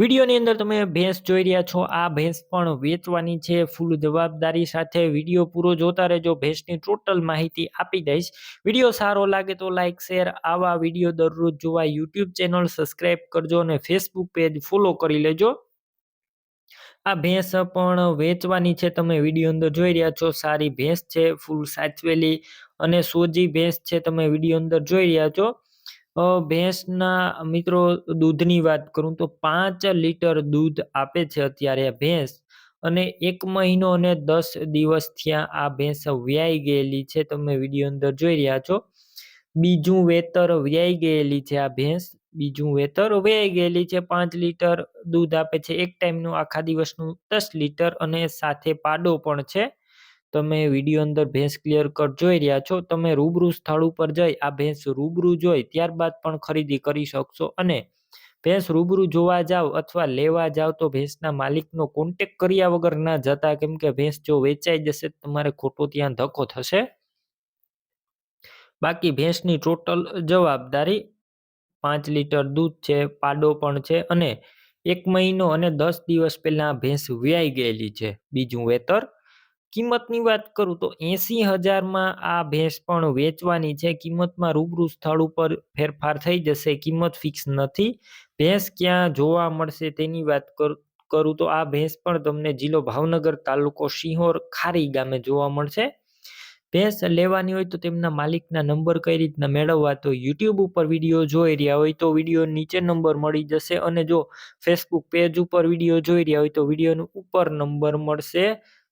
વિડીયોની અંદર તમે ભેંસ જોઈ રહ્યા છો. આ ભેંસ પણ વેચવાની છે. ફૂલ જવાબદારી સાથે વીડિયો પૂરો જોતા રહેજો. ભેંસની ટોટલ માહિતી આપી દઈશ. વીડિયો સારો લાગે તો લાઇક શેર, આવા વીડિયો દરરોજ જોવા યુટ્યુબ ચેનલ સબસ્ક્રાઈબ કરજો અને ફેસબુક પેજ ફોલો કરી લેજો. આ ભેંસ પણ વેચવાની છે. તમે વીડિયો અંદર જોઈ રહ્યા છો. સારી ભેંસ છે, ફૂલ સાચવેલી અને સોજી ભેંસ છે. તમે વીડિયો અંદર જોઈ રહ્યા છો. અ, ભેંસના મિત્રો દૂધની વાત કરું તો પાંચ લીટર દૂધ આપે છે અત્યારે ભેંસ. અને એક મહિનો અને દસ દિવસ થયા આ ભેંસ વ્યાઈ ગયેલી છે. તમે વીડિયો અંદર જોઈ રહ્યા છો. બીજું વેતર વ્યાઈ ગયેલી છે આ ભેંસ. બીજું વેતર વ્યાઈ ગયેલી છે. પાંચ લીટર દૂધ આપે છે. એક ટાઈમનું આખા દિવસનું દસ લીટર અને સાથે પાડો પણ છે. તમે વીડિયો અંદર ભેંસ ક્લિયર કટ જોઈ રહ્યા છો, તમે રૂબરૂ સ્થળ ઉપર જઈ આ ભેંસ રૂબરૂ જોઈ ત્યારબાદ પણ ખરીદી કરી શકશો અને ભેંસ રૂબરૂ જોવા જાવ અથવા લેવા જાવ તો ભેંસના માલિકનો કોન્ટેક કર્યા વગર ના જતા, કેમ કે ભેંસ જો વેચાઈ જશે તમારે ખોટો ત્યાં ધક્કો થશે. બાકી ભેંસની ટોટલ જવાબદારી પાંચ લીટર દૂધ છે, પાડો પણ છે અને એક મહિનો અને દસ દિવસ પહેલા ભેંસ વ્યાઈ ગયેલી છે. બીજું વેતર કિંમતની વાત કરું તો એસી હજારમાં આ ભેંસ પણ વેચવાની છે. કિંમતમાં રૂબરૂ સ્થળ ઉપર ફેરફાર થઈ જશે. કિંમત ફિક્સ નથી. ભેંસ ક્યાં જોવા મળશે તેની વાત કરું તો આ ભેંસ પણ તમને જિલ્લો ભાવનગર તાલુકો સિંહોર ખારી ગામે જોવા મળશે. ભેંસ લેવાની હોય તો તેમના માલિકના નંબર કઈ રીતના મેળવવા તો યુટ્યુબ ઉપર વીડિયો જોઈ રહ્યા હોય તો વીડિયો નીચે નંબર મળી જશે અને જો ફેસબુક પેજ ઉપર વીડિયો જોઈ રહ્યા હોય તો વિડીયોનો ઉપર નંબર મળશે.